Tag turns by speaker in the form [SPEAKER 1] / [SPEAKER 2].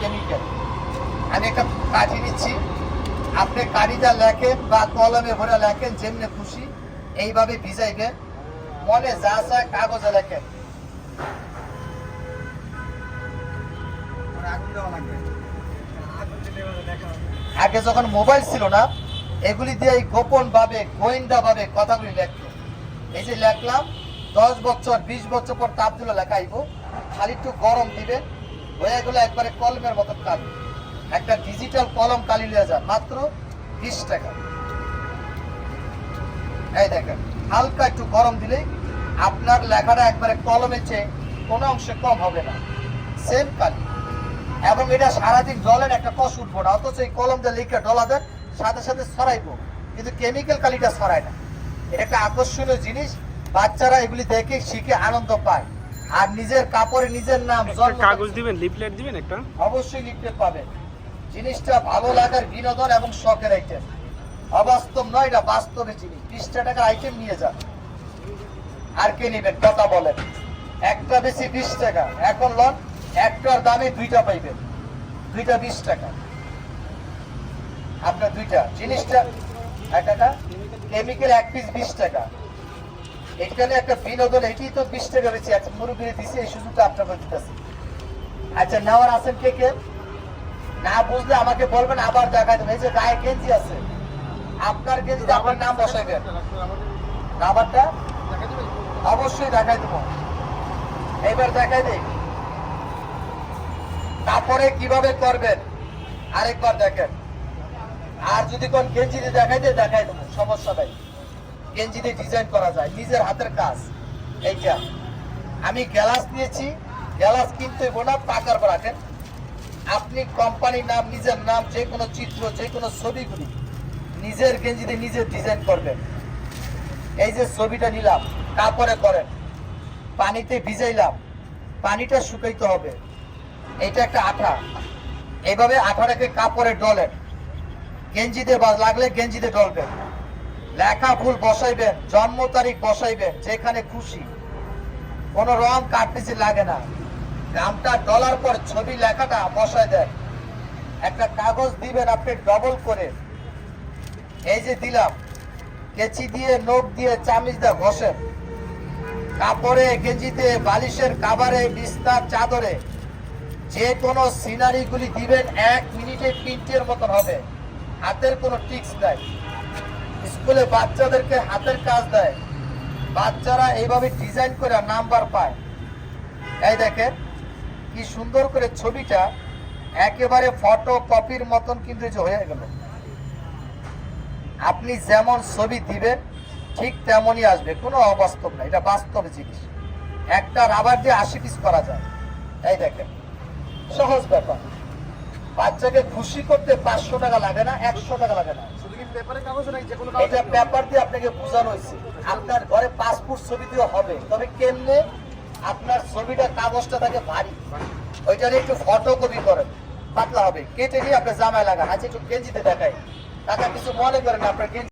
[SPEAKER 1] Chemical আমি একটা কাঠি নিচ্ছি। আপনি কাঠিটা লেখেন বা কলমে ভরে লেখেন, যেমনি খুশি, এইভাবে ভিজাইবেন। মনে যা কাগজে লেখেন। আগে যখন মোবাইল ছিল না, এগুলি দিয়ে গোপন ভাবে গোয়েন্দা ভাবে কথাগুলি লেখতো। এই যে লেখলাম, দশ বছর, বিশ বছর পর তাপ দিলে লেখাইব খালি একটু গরম দিবেন হয়ে গেলে একবারে কলমের মতো কালি। একটা ডিজিটাল কলম কালি নিয়ে যান মাত্র বিশ টাকা। এই দেখেন, হালকা একটু গরম দিলেই আপনার লেখাটা একবারে কলমের চেয়ে কোনো অংশে কম হবে না। সেম কালি। এবং এটা সারাদিন জলের একটা কষ উঠবো না, অথচ এই কলম দিয়ে লিখে ডলা দেন, সাথে সাথে সরাইবো কিন্তু কেমিক্যাল কালিটা সরায় না। এটা আকর্ষণীয় জিনিস, বাচ্চারা এগুলি দেখে শিখে আনন্দ পায়। আর নিজের কাপড়ে নিজের নাম
[SPEAKER 2] কাগজ দিবেন লিপলেট দিবেন একটা?
[SPEAKER 1] অবশ্যই লিখতে পাবেন। জিনিসটা ভালো লাগার বিনোদন এবং শখের আইটেম অবাস্তব নয় এটা বাস্তবে জিনিস বিশটা টাকার আইটেম নিয়ে যান। আর কে নেবেন? কথা বলেন। একটা বেশি বিশ টাকা। এখন লন একটার দামে দুইটা পাইবেন। দুইটা বিশ টাকা। আপনার দুইটা। জিনিসটা একটা কেমিক্যাল এক পিস বিশ টাকা। এখানে একটা বিনোদন এটি তো বিশ টাকা বেশি আছে মুরব্বী দিছে, এই সুযোগটা আপনাকে দিতেছি। আচ্ছা নেওয়ার আছেন কে কে? না বুঝলে আমাকে বলবেন, আবার দেখাই দেবেন এই যে গায়ে গেঞ্জি আছে, আপনার গেঞ্জিতে আপনার নাম বসাইবেন। রাবারটা? অবশ্যই দেখাই দেবো। এইবার দেখাই দিই। তারপরে কীভাবে করবেন? আরেকবার দেখেন। আর যদি কোন গেঞ্জিতে দেখাই দেয় দেখাই দেবো, সমস্যা নাই। গেঞ্জিতে ডিজাইন করা যায়, নিজের হাতের কাজ। এইটা। আমি গ্যালাস নিয়েছি গ্যালাস কিনতে হইব না টাকার পর আপনি কোম্পানির নাম, নিজের নাম, যে কোনো চিত্র, যে কোনো ছবিগুলি নিজের গেঞ্জিতে নিজে ডিজাইন করবেন। এই যে ছবিটা নিলাম তারপরে করেন, পানিতে ভিজাইলাম, পানিটা শুকাইতে হবে। এটা একটা আঠা। এইভাবে আঠাটাকে কাপড়ে ডলেন। গেঞ্জিতে লাগলে গেঞ্জিতে ডলবেন। লেখা ফুল বসাইবেন, জন্ম তারিখ বসাইবেন, যেখানে খুশি। কোনো রং কাটপিসি লাগে না। নামটা ডলার পর ছবি লেখাটা বসায় দেন একটা কাগজ দিবেন আপনি ডবল করে। এই যে দিলাম, কেচি দিয়ে নখ দিয়ে চামিচ দিয়ে ঘষেন। কাপড়ে, গেঞ্জিতে, বালিশের কাবারে বিস্তার চাদরে। যে কোনো সিনারিগুলি দিবেন এক মিনিটে প্রিন্টের মতন হবে। হাতের কোনো টিক্স নাই। স্কুলে বাচ্চাদেরকে হাতের কাজ দেয়। বাচ্চারা এইভাবে ডিজাইন করে নাম্বার পায়। এই দেখেন, কি সুন্দর করে ছবিটা একেবারে ফটো কপির মতন কিন্তু হয়ে গেল। আপনি যেমন ছবি দিবেন, ঠিক তেমনই আসবে, কোনো অবাস্তব না, এটা বাস্তব জিনিস। একটা রাবার দিয়ে আশি পিস করা যায়। এই দেখেন, সহজ ব্যাপার। বাচ্চাকে খুশি করতে পাঁচশো টাকা লাগে না, একশো টাকা লাগে না। এটা পেপার দিয়ে আপনাকে বোঝানো হয়েছে আপনার ঘরে পাসপোর্ট ছবি দিয়ে হবে তবে কেমনে আপনার ছবিটা কাগজটা থাকে ভারী। ওইটার একটু ফটো কপি করেন পাতলা হবে কেটে নিয়ে আপনার জামায় লাগা আছে একটু গেঞ্জিতে দেখায়। টাকা কিছু মনে করেন না, আপনার গেঞ্জি